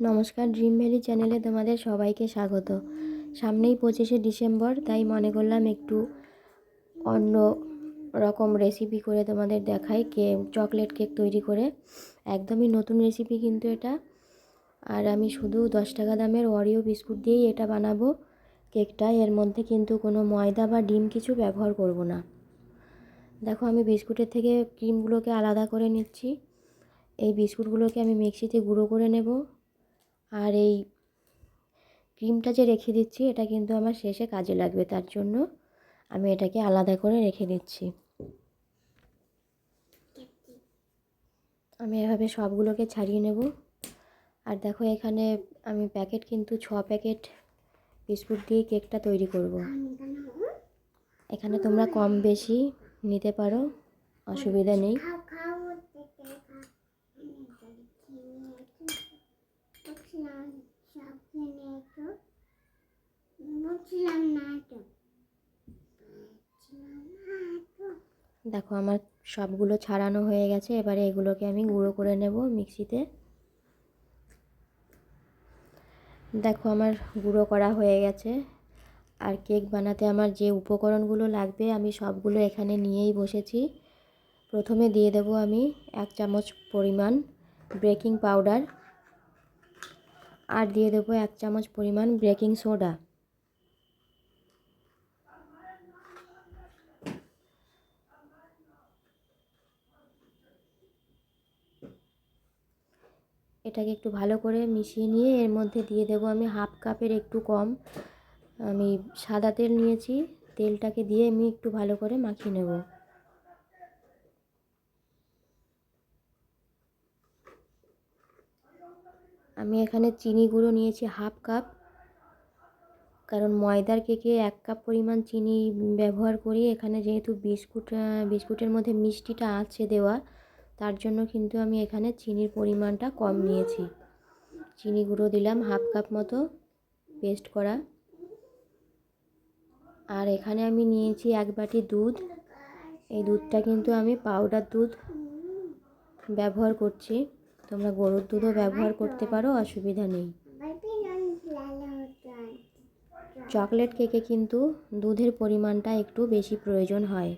নমস্কার, dream valley চ্যানেলে তোমাদের সবাইকে স্বাগত। সামনেই পঁচিশে ডিসেম্বর, তাই মনে করলাম একটু অন্য রকম রেসিপি করে তোমাদের দেখাই, কে চকলেট কেক তৈরি করে। একদমই নতুন রেসিপি কিন্তু এটা। আর আমি শুধু দশ টাকা দামের অরিও বিস্কুট দিয়েই এটা বানাবো। কেকটা, এর মধ্যে কিন্তু কোনো ময়দা বা ডিম কিছু ব্যবহার করব না। দেখো, আমি বিস্কুটের থেকে ক্রিমগুলোকে আলাদা করে নিচ্ছি। এই বিস্কুটগুলোকে আমি মিক্সিতে গুঁড়ো করে নেব। আর এই ক্রিমটা যে রেখে দিচ্ছি, এটা কিন্তু আমার শেষে কাজে লাগবে। তার জন্য আমি এটাকে আলাদা করে রেখে দিচ্ছি। আমি এভাবে সবগুলোকে ছাড়িয়ে নেব। আর দেখো এখানে আমি প্যাকেট কিন্তু ছ প্যাকেট বিস্কুট দিয়ে কেকটা তৈরি করব। এখানে তোমরা কম বেশি নিতে পারো, অসুবিধা নেই। দেখো, আমার সবগুলো ছাড়ানো হয়ে গেছে। এবারে এগুলোকে আমি গুঁড়ো করে নেব মিক্সিতে। দেখো, আমার গুঁড়ো করা হয়ে গেছে। আর কেক বানাতে আমার যে উপকরণগুলো লাগবে, আমি সবগুলো এখানে নিয়েই বসেছি। প্রথমে দিয়ে দেব আমি এক চামচ পরিমাণ বেকিং পাউডার। আর দিয়ে দেবো এক চামচ পরিমাণ বেকিং সোডা। এটাকে একটু ভালো করে মিশিয়ে নিয়ে এর মধ্যে দিয়ে দেবো আমি হাফ কাপের একটু কম। আমি সাদা তেল নিয়েছি, তেলটাকে দিয়ে আমি একটু ভালো করে মাখিয়ে নেব। আমি এখানে চিনি গুঁড়ো নিয়েছি হাফ কাপ, কারণ ময়দার কেকে এক কাপ পরিমাণ চিনি ব্যবহার করি। এখানে যেহেতু বিস্কুট বিস্কুটের মধ্যে মিষ্টিটা আছে দেওয়া তার জন্য কিন্তু আমি এখানে চিনির পরিমাণটা কম নিয়েছি। চিনি গুঁড়ো দিলাম হাফ কাপ মতো পেস্ট করা। আর এখানে আমি নিয়েছি এক বাটি দুধ। এই দুধটা কিন্তু আমি পাউডার দুধ ব্যবহার করছি। তোমরা গরুর দুধও ব্যবহার করতে পারো, অসুবিধা নেই। চকলেট কেকে কিন্তু দুধের পরিমাণটা একটু বেশি প্রয়োজন হয়।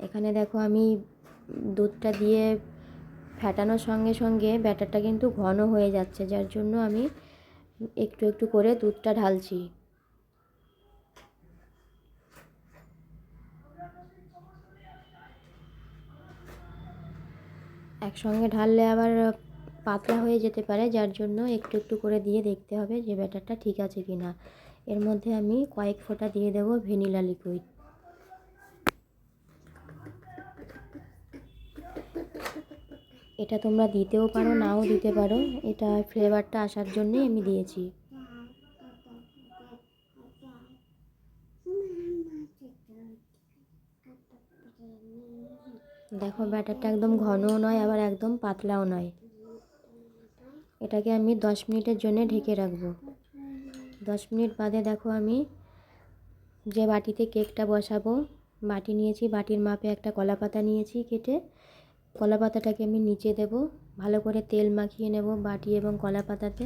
এখানে দেখো আমি দুধটা দিয়ে ফ্যাটানোর সঙ্গে সঙ্গে ব্যাটারটা কিন্তু ঘন হয়ে যাচ্ছে, যার জন্য আমি একটু একটু করে দুধটা ঢালছি। একসঙ্গে ঢাললে আবার পাতলা হয়ে যেতে পারে, যার জন্য একটু একটু করে দিয়ে দেখতে হবে যে ব্যাটারটা ঠিক আছে কি না এর মধ্যে আমি কয়েক ফোঁটা দিয়ে দেবো ভ্যানিলা লিকুইড। এটা তোমরা দিতেও পারো, নাও দিতে পারো। এটা ফ্লেভারটা আসার জন্যই আমি দিয়েছি। দেখো, ব্যাটারটা একদম ঘনও নয়, আবার একদম পাতলাও নয়। এটাকে আমি দশ মিনিটের জন্য ঢেকে রাখব। দশ মিনিট বাদে দেখো আমি যে বাটিতে কেকটা বসাবো, বাটি নিয়েছি, বাটির মাপে একটা কলা পাতা নিয়েছি কেটে। কলা পাতাটাকে আমি নিচে দেব। ভালো করে তেল মাখিয়ে নেব বাটি এবং কলা পাতাতে।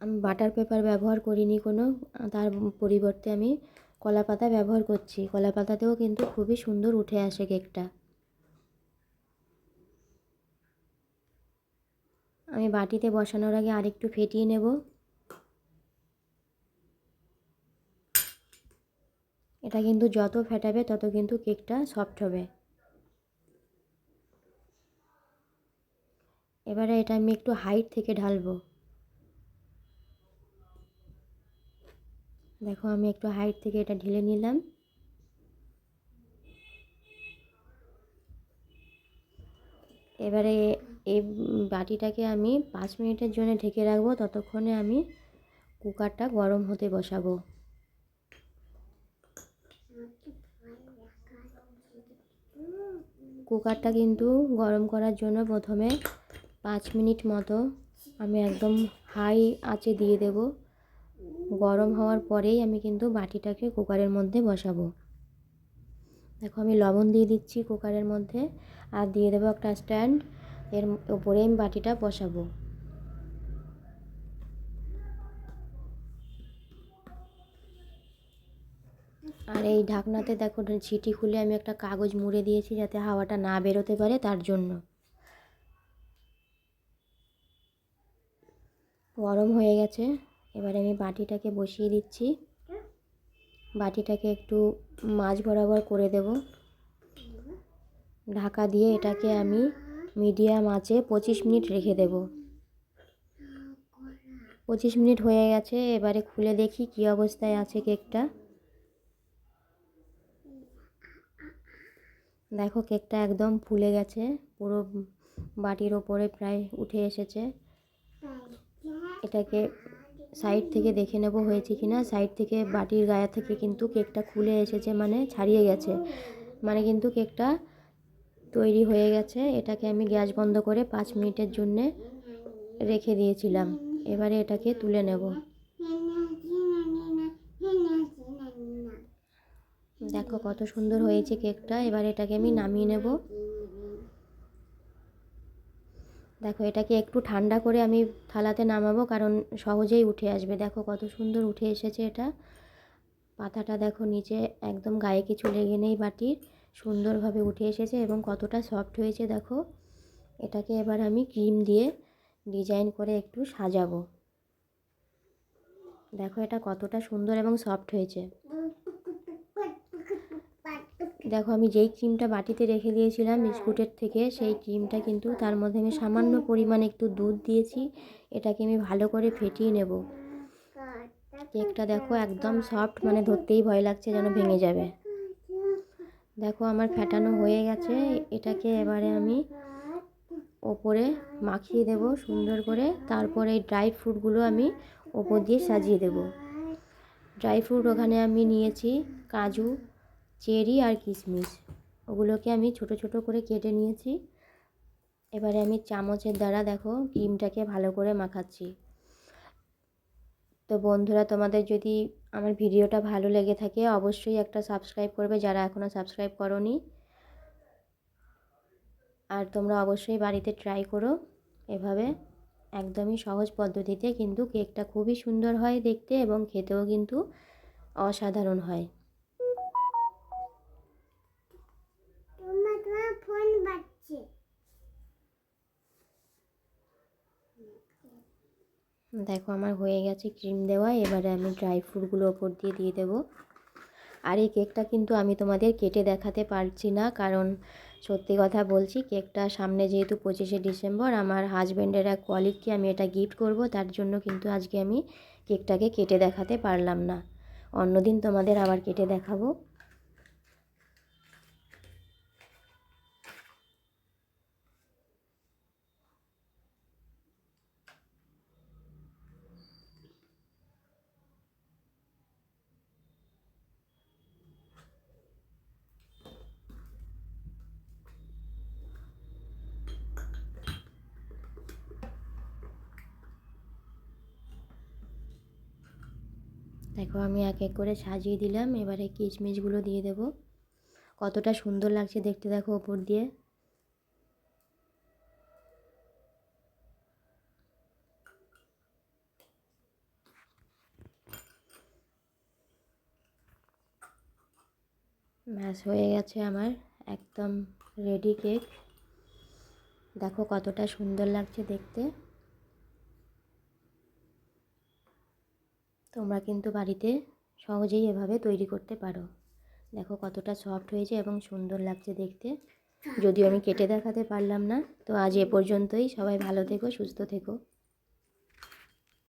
আমি বাটার পেপার ব্যবহার করিনি কোনো, তার পরিবর্তে আমি কলা পাতা ব্যবহার করছি। কলা পাতাতেও কিন্তু খুবই সুন্দর উঠে আসে কেকটা। আমি বাটিতে বসানোর আগে আরেকটু ফেটিয়ে নেব। এটা কিন্তু যত ফেটাবে, তত কিন্তু কেকটা সফট হবে। এবারে এটা আমি একটু হাইট থেকে ঢালবো। দেখো, আমি একটু হাইট থেকে এটা ঢেলে নিলাম। এবারে এই বাটিটাকে আমি পাঁচ মিনিটের জন্য ঢেকে রাখব। ততক্ষণে আমি কুকারটা গরম হতে বসাবো। কুকারটা কিন্তু গরম করার জন্য প্রথমে পাঁচ মিনিট মতো আমি একদম হাই আঁচে দিয়ে দেব। গরম হওয়ার পরেই আমি কিন্তু বাটিটাকে কুকারের মধ্যে বসাবো। দেখো আমি লবণ দিয়ে দিচ্ছি কুকারের মধ্যে আর দিয়ে দেবো একটা স্ট্যান্ড। এর উপরে আমি বাটিটা বসাবো। আর এই ঢাকনাতে দেখো ছিটি খুলে আমি একটা কাগজ মুড়ে দিয়েছি যাতে হাওয়াটা না বেরোতে পারে তার জন্য। গরম হয়ে গেছে, এবারে আমি বাটিটাকে বসিয়ে দিচ্ছি। বাটিটাকে একটু মাছ বরাবর করে দেব। ঢাকা দিয়ে এটাকে আমি মিডিয়াম আঁচে পঁচিশ মিনিট রেখে দেব। পঁচিশ মিনিট হয়ে গেছে, এবারে খুলে দেখি কী অবস্থায় আছে কেকটা। দেখো কেকটা একদম ফুলে গেছে, পুরো বাটির ওপরে প্রায় উঠে এসেছে। এটাকে সাইড থেকে দেখে নেব হয়েছে কি না সাইড থেকে বাটির গায়ে থেকে কিন্তু কেকটা খুলে এসেছে মানে ছাড়িয়ে গেছে। মানে কিন্তু কেকটা তৈরি হয়ে গেছে। এটাকে আমি গ্যাস বন্ধ করে পাঁচ মিনিটের জন্যে রেখে দিয়েছিলাম। এবারে এটাকে তুলে নেব। দেখো কত সুন্দর হয়েছে কেকটা, এবার এটাকে আমি নামিয়ে নেব। দেখো, এটাকে একটু ঠান্ডা করে আমি থালাতে নামাবো, কারণ সহজেই উঠে আসবে। দেখো কত সুন্দর উঠে এসেছে এটা। পাতাটা দেখো নিচে একদম গায়ে কিছু লেগে নেই বাটির, সুন্দরভাবে উঠে এসেছে এবং কতটা সফট হয়েছে দেখো। এটাকে এবার আমি ক্রিম দিয়ে ডিজাইন করে একটু সাজাবো। দেখো এটা কতটা সুন্দর এবং সফট হয়েছে। দেখো, আমি যেই ক্রিমটা বাটিতে রেখে দিয়েছিলাম বিস্কুটের থেকে, সেই ক্রিমটা কিন্তু তার মধ্যে আমি সামান্য পরিমাণে একটু দুধ দিয়েছি, এটাকে আমি ভালো করে ফেটিয়ে নেব। কেকটা দেখো একদম সফট মানে ধরতেই ভয় লাগছে যেন ভেঙে যাবে। দেখো, আমার ফেটানো হয়ে গেছে, এটাকে এবারে আমি ওপরে মাখিয়ে দেব সুন্দর করে, তারপরে এই ড্রাই ফ্রুটগুলো আমি ওপর দিয়ে সাজিয়ে দেব। ড্রাই ফ্রুট ওখানে আমি নিয়েছি কাজু চেরি আর কিশমিশ। ওগুলোকে আমি ছোট ছোট করে কেটে নিয়েছি। এবারে আমি চামচের দ্বারা দেখো ক্রিমটাকে ভালো করে মাখাচ্ছি। তো বন্ধুরা, তোমাদের যদি আমার ভিডিওটা ভালো লেগে থাকে, অবশ্যই একটা সাবস্ক্রাইব করবে যারা এখনও সাবস্ক্রাইব করনি। আর তোমরা অবশ্যই বাড়িতে ট্রাই করো। এভাবে একদমই সহজ পদ্ধতিতে কিন্তু কেকটা খুবই সুন্দর হয় দেখতে এবং খেতেও কিন্তু অসাধারণ হয়। দেখো আমার হয়ে গেছে ক্রিম দেওয়া, এবারে আমি ড্রাই ফ্রুটগুলো ওপর দিয়ে দিয়ে দেবো। আর এই কেকটা কিন্তু আমি তোমাদের কেটে দেখাতে পারছি না, কারণ সত্যি কথা বলছি কেকটা সামনে যেহেতু পঁচিশে ডিসেম্বর, আমার হাজব্যান্ডের এক কলিগকে আমি এটা গিফট করব, তার জন্য কিন্তু আজকে আমি কেকটাকে কেটে দেখাতে পারলাম না। অন্যদিন তোমাদের আবার কেটে দেখাবো। দেখো আমি এক এক করে সাজিয়ে দিলাম, এবারে কিচমিচগুলো দিয়ে দেব। কতটা সুন্দর লাগছে দেখতে দেখো ওপর দিয়ে। ব্যাস, হয়ে গেছে আমার একদম রেডি কেক দেখো কতটা সুন্দর লাগছে দেখতে। তোমরা কিন্তু বাড়িতে সহজেই এভাবে তৈরি করতে পারো। দেখো কতটা সফট হয়েছে এবং সুন্দর লাগছে দেখতে। যদিও আমি কেটে দেখাতে পারলাম না, তো আজ এ পর্যন্তই। সবাই ভালো থেকো, সুস্থ থেকো।